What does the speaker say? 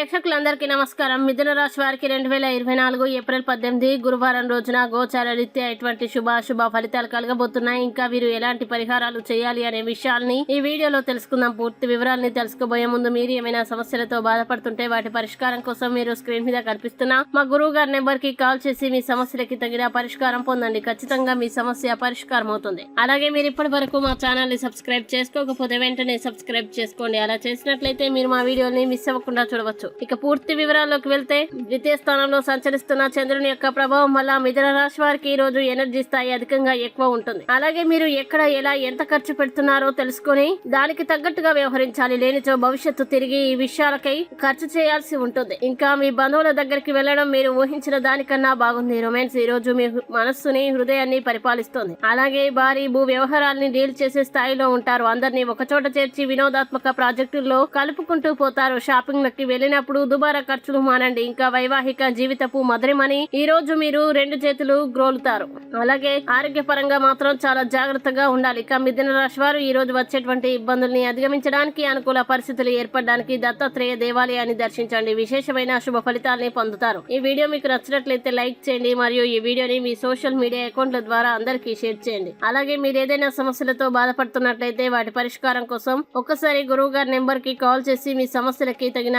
ప్రేక్షకులందరికీ నమస్కారం. మిథున రాశి వారికి రెండు వేల ఇరవై నాలుగు ఏప్రిల్ పద్దెనిమిది గురువారం రోజున గోచార రీత్యా ఎటువంటి శుభాశుభ శుభ ఫలితాలు కలగబోతున్నాయి? ఇంకా వీరు ఎలాంటి పరిహారాలు చేయాలి అనే విషయాల్ని ఈ వీడియోలో తెలుసుకుందాం. పూర్తి వివరాలని తెలుసుకోబోయే ముందు మీరు ఏమైనా సమస్యలతో బాధపడుతుంటే వాటి పరిష్కారం కోసం మీరు స్క్రీన్ మీద కనిపిస్తున్న మా గురువు గారి నెంబర్కి కాల్ చేసి మీ సమస్యలకి తగిన పరిష్కారం పొందండి. ఖచ్చితంగా మీ సమస్య పరిష్కారం అవుతుంది. అలాగే మీరు ఇప్పటి వరకు మా ఛానల్ని సబ్స్క్రైబ్ చేసుకోకపోతే వెంటనే సబ్స్క్రైబ్ చేసుకోండి. అలా చేసినట్లయితే మీరు మా వీడియోని మిస్ అవ్వకుండా చూడవచ్చు. ఇక పూర్తి వివరాల్లోకి వెళ్తే ద్వితీయ స్థానంలో సంచరిస్తున్న చంద్రుని యొక్క ప్రభావం వల్ల మిథున రాశి వారికి ఈ రోజు ఎనర్జీ స్థాయి అధికంగా ఎక్కువ ఉంటుంది. అలాగే మీరు ఎక్కడ ఎలా ఎంత ఖర్చు పెడుతున్నారో తెలుసుకొని దానికి తగ్గట్టుగా వ్యవహరించాలి. లేనిచో భవిష్యత్తు తిరిగి ఈ విషయాలకై ఖర్చు చేయాల్సి ఉంటుంది. ఇంకా మీ బంధువుల దగ్గరికి వెళ్ళడం మీరు ఊహించిన దానికన్నా బాగుంది. రొమాన్స్ ఈ రోజు మీ మనస్సుని హృదయాన్ని పరిపాలిస్తుంది. అలాగే భారీ భూ వ్యవహారాల్ని డీల్ చేసే స్థాయిలో ఉంటారు. అందరినీ ఒకచోట చేర్చి వినోదాత్మక ప్రాజెక్టుల్లో కలుపుకుంటూ పోతారు. షాపింగ్ లకి వెళ్ళినప్పుడు దుబారా ఖర్చులు మానండి. ఇంకా వైవాహిక జీవితపు మధురమని ఈ రోజు మీరు రెండు చేతులు గ్రోలుతారు. అలాగే ఆరోగ్యపరంగా మాత్రం చాలా జాగ్రత్తగా ఉండాలి. ఇక మిథున రాశి వారు ఈ రోజు వచ్చేటువంటి ఇబ్బందుల్ని అధిగమించడానికి అనుకూల పరిస్థితులు ఏర్పడడానికి దత్తాత్రేయ దేవాలయాన్ని దర్శించండి. విశేషమైన శుభ ఫలితాలని పొందుతారు. ఈ వీడియో మీకు నచ్చినట్లయితే లైక్ చేయండి. మరియు ఈ వీడియోని మీ సోషల్ మీడియా అకౌంట్ల ద్వారా అందరికీ షేర్ చేయండి. అలాగే మీరు ఏదైనా సమస్యలతో బాధపడుతున్నట్లయితే వాటి పరిష్కారం కోసం ఒక్కసారి గురువు గారి నెంబర్కి కాల్ చేసి మీ సమస్యలకి తగిన